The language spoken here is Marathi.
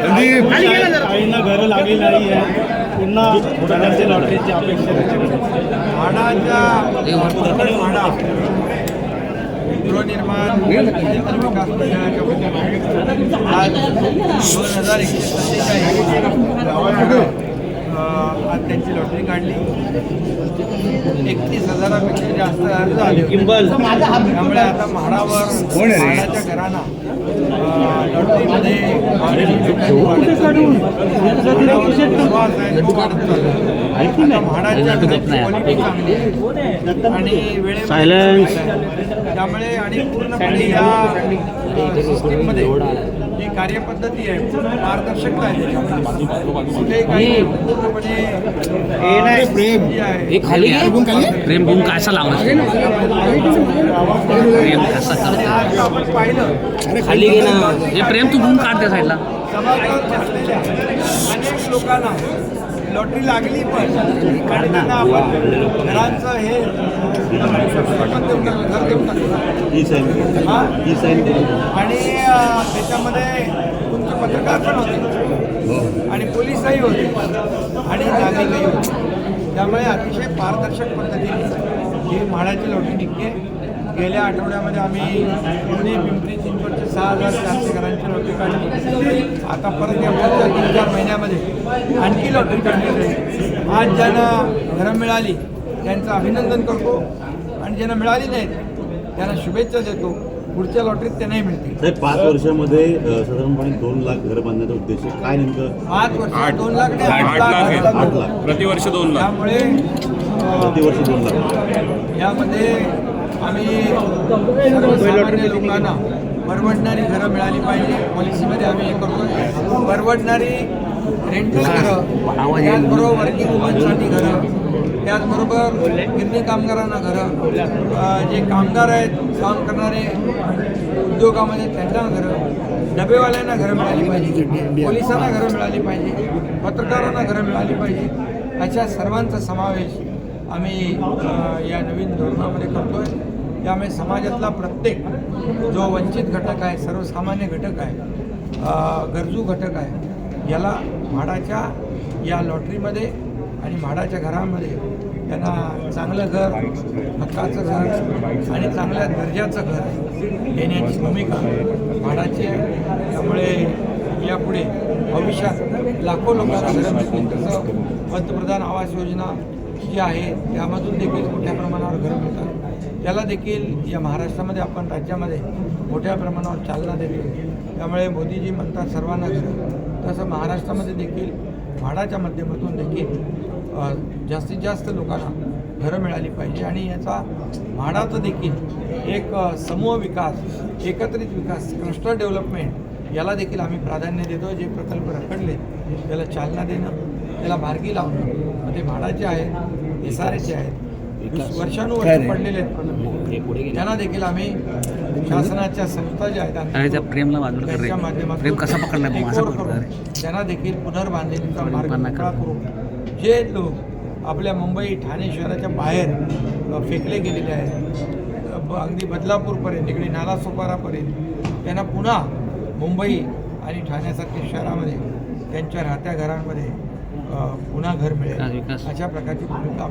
काहींना घरं लागली नाही आहे. पुन्हा घरांची लॉटरीची अपेक्षा म्हाडाच्या म्हाडा गृहनिर्माण विकास आज दोन हजार एकवीस आज त्यांची लॉटरी काढली. एकतीस हजारापेक्षा जास्त अर्ज आले. त्यामुळे आता म्हाडावर? म्हाडाच्या घरांना अ, लॉटरीमध्ये मागणी लोकांची वाढत चालली आहे. म्हाडावर विश्वास आहे, तो वाढत चालला आहे. आता म्हाडाच्या घराची क्वालिटी चांगली आहे आणि वेळेमध्ये Silence. त्यामुळे आणि पूर्णपणे या सिस्टीममध्ये जी कार्यपद्धती आहे. पारदर्शकता आहे. पूर्णपणे प्रेम. हे बूम कसा लावला. प्रेम कसा करतो पाहिलं. खाली घे ना हे प्रेम तू बूम काढ त्या साईडला? अनेक लोकांना लॉटरी लागली पण आणि त्यांना आपण घरांचं हे हा? आणि अं, त्याच्यामध्ये तुमचे पत्रकार पण होते. आणि पोलीसही होते. आणि नागरिकही होते. त्यामुळे अतिशय पारदर्शक पद्धतीने ही म्हाडाची लॉटरी निघते. गेल्या आठवड्यामध्ये आम्ही पुणे पिंपरी चिंचवडचे सहा हजार चारशे घरांची लॉटरी काढली. आता परत या पुढच्या तीन चार महिन्यामध्ये आणखी लॉटरी काढली जाईल. आज ज्यांना घरं मिळाली त्यांचं अभिनंदन करतो. आणि ज्यांना मिळाली नाहीत त्यांना शुभेच्छा देतो. पुढच्या लॉटरीत त्यांनाही मिळतील. साहेब पाच वर्षामध्ये अ, साधारणपणे दोन लाख घर बांधण्याचा उद्देश आहे. काय नेमकं? पाच वर्ष दोन लाख नाही, आठ आठ लाख लाख आठ लाख आठ. लाख. प्रतिवर्ष दोन लाख. त्यामुळे अं, प्रतिवर्ष दोन लाख. यामध्ये आम्ही सर्वसामान्य लोकांना परवडणारी घरं मिळाली पाहिजे. पॉलिसीमध्ये आम्ही हे करतो परवडणारी रेंटल घरं त्याचबरोबर वर्किंग वुमनसाठी घरं त्याचबरोबर गिरणी कामगारांना घरं जे कामगार आहेत काम करणारे उद्योगामध्ये त्यांना घरं डबेवाल्यांना घरं मिळाली पाहिजे. पोलिसांना घरं मिळाली पाहिजे. पत्रकारांना घरं मिळाली पाहिजे. अशा सर्वांचा समावेश आम्ही या नवीन धोरणामध्ये करतो आहे त्यामुळे समाजातला प्रत्येक जो वंचित घटक आहे सर्वसामान्य घटक आहे गरजू घटक आहे याला म्हाडाच्या या लॉटरीमध्ये आणि म्हाडाच्या घरामध्ये त्यांना चांगलं घर हक्काचं घर आणि चांगल्या दर्जाचं घर देण्याची भूमिका म्हाडाची आहे. त्यामुळे यापुढे भविष्यात लाखो लोकांना घरं मिळतील तसं पंतप्रधान आवास योजना जी आहे. त्यामधून देखील मोठ्या प्रमाणावर घरं मिळतात. त्याला देखील या महाराष्ट्रामध्ये आपण राज्यामध्ये मोठ्या प्रमाणावर चालना देतो. त्यामुळे मोदीजी म्हणतात सर्वांना घरं तसं महाराष्ट्रामध्ये देखील म्हाडाच्या माध्यमातून देखील जास्तीत जास्त लोकांना घरं मिळाली पाहिजे. आणि याचा म्हाडाचं देखील एक समूह विकास एकत्रित विकास क्लस्टर डेव्हलपमेंट याला देखील आम्ही प्राधान्य देतो. जे प्रकल्प रखडले त्याला चालना देणं त्याला मार्गी लावणं मग ते म्हाडाचे आहेत एस आर एचे आहेत वर्षानुवर्ष पडलेले आहेत त्यांना देखील आम्ही शासनाच्या संस्था ज्या आहेत त्यांच्या माध्यमातून त्यांना देखील पुनर्बांधणीचा मार्ग मोकळा करा. करून जे लोक आपल्या मुंबई ठाणे शहराच्या बाहेर फेकले गेलेले आहेत अगदी बदलापूरपर्यंत इकडे नालासोपारापर्यंत त्यांना पुन्हा मुंबई आणि ठाण्यासारख्या शहरामध्ये त्यांच्या राहत्या घरांमध्ये पुन्हा घर मिळेल विकास. अशा प्रकारची भूमिका